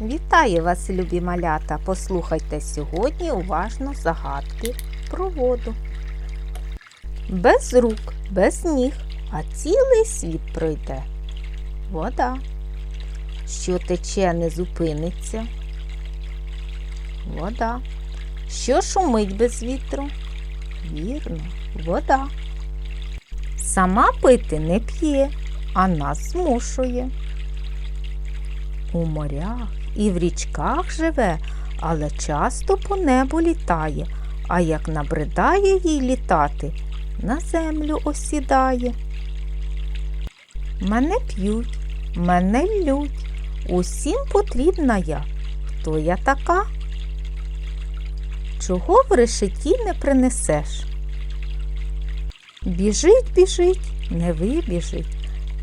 Вітаю вас, любі малята! Послухайте сьогодні уважно загадки про воду. Без рук, без ніг, а цілий світ пройде. Вода. Що тече, не зупиниться. Вода. Що шумить без вітру? Вірно, вода. Сама пити не п'є, а нас змушує. У морях і в річках живе, але часто по небу літає, а як набридає їй літати, на землю осідає. Мене п'ють, мене лють, усім потрібна я. Хто я така? Чого в решеті не принесеш? Біжить, біжить, не вибіжить,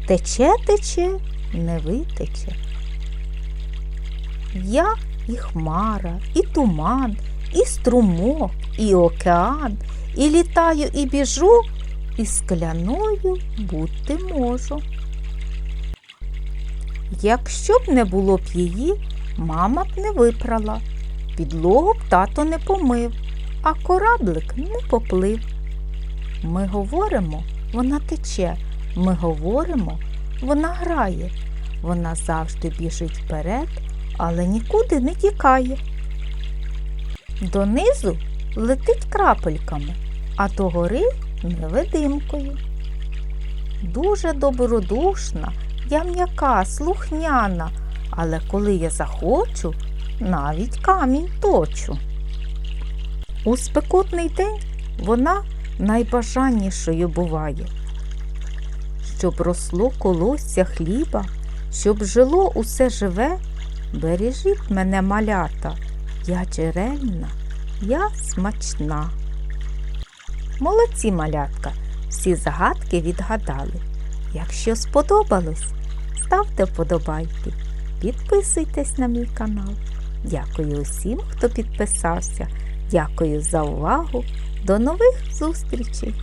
тече, тече, не витече. Я і хмара, і туман, і струмок, і океан, і літаю, і біжу, і скляною бути можу. Якщо б не було б її, мама б не випрала, підлогу б тато не помив, а кораблик не поплив. Ми говоримо, вона тече, ми говоримо, вона грає, вона завжди біжить вперед, але нікуди не тікає. Донизу летить крапельками, а догори невидимкою. Дуже добродушна, я м'яка, слухняна, але коли я захочу, навіть камінь точу. У спекотний день вона найбажаннішою буває, щоб росло колосся хліба, щоб жило усе живе, бережіть мене малята, я джерельна, я смачна. Молодці малятка, всі загадки відгадали. Якщо сподобалось, ставте вподобайки, підписуйтесь на мій канал. Дякую усім, хто підписався. Дякую за увагу. До нових зустрічей!